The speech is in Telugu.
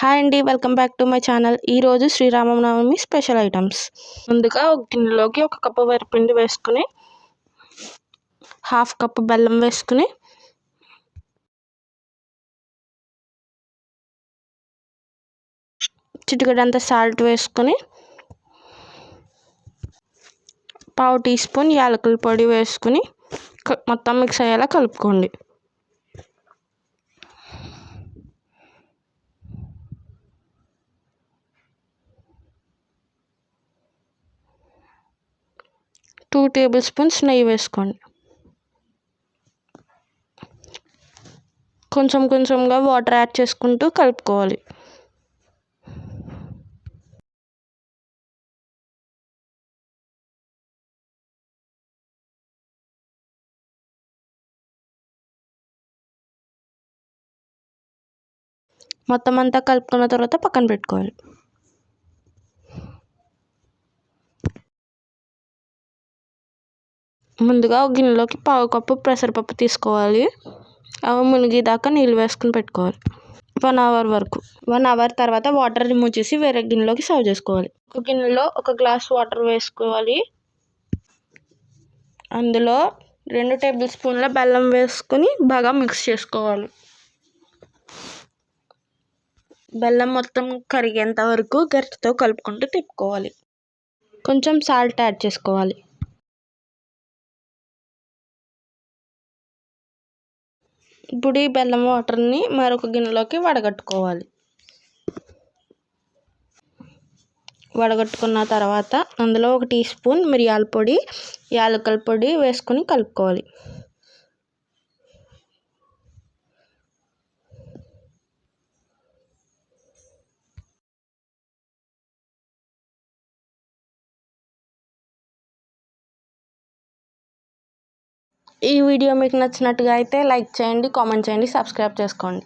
హాయ్ అండి welcome back to my channel. ఈరోజు శ్రీరామనవమి స్పెషల్ ఐటమ్స్. ముందుగా ఒక గిన్నెలోకి ఒక కప్పు వరిపిండి వేసుకుని హాఫ్ కప్పు బెల్లం వేసుకుని చిటికడంత సాల్ట్ వేసుకొని పావు టీ స్పూన్ యాలకుల పొడి వేసుకుని మొత్తం మిక్స్ అయ్యేలా కలుపుకోండి. టూ టేబుల్ స్పూన్స్ నెయ్యి వేసుకోండి. కొంచెం కొంచెంగా వాటర్ యాడ్ చేసుకుంటూ కలుపుకోవాలి. మొత్తం అంతా కలుపుకున్న తర్వాత పక్కన పెట్టుకోవాలి. ముందుగా ఒక గిన్నెలోకి పావు కప్పు పెసరపప్పు తీసుకోవాలి. అవి మునిగేదాకా నీళ్ళు వేసుకుని పెట్టుకోవాలి. వన్ అవర్ వరకు. వన్ అవర్ తర్వాత వాటర్ రిమూవ్ చేసి వేరే గిన్నెలోకి సర్వ్ చేసుకోవాలి. ఒక గిన్నెలో ఒక గ్లాస్ వాటర్ వేసుకోవాలి. అందులో రెండు టేబుల్ స్పూన్ల బెల్లం వేసుకొని బాగా మిక్స్ చేసుకోవాలి. బెల్లం మొత్తం కరిగేంత వరకు గరిటెతో కలుపుకుంటూ తిప్పుకోవాలి. కొంచెం సాల్ట్ యాడ్ చేసుకోవాలి. ఇప్పుడు ఈ బెల్లం వాటర్ని మరొక గిన్నెలోకి వడగట్టుకోవాలి. వడగట్టుకున్న తర్వాత అందులో ఒక టీ స్పూన్ మిరియాల పొడి యాలకుల పొడి వేసుకొని కలుపుకోవాలి. ఈ వీడియో మీకు నచ్చినట్టుగా అయితే లైక్ చేయండి కామెంట్ చేయండి సబ్స్క్రైబ్ చేసుకోండి.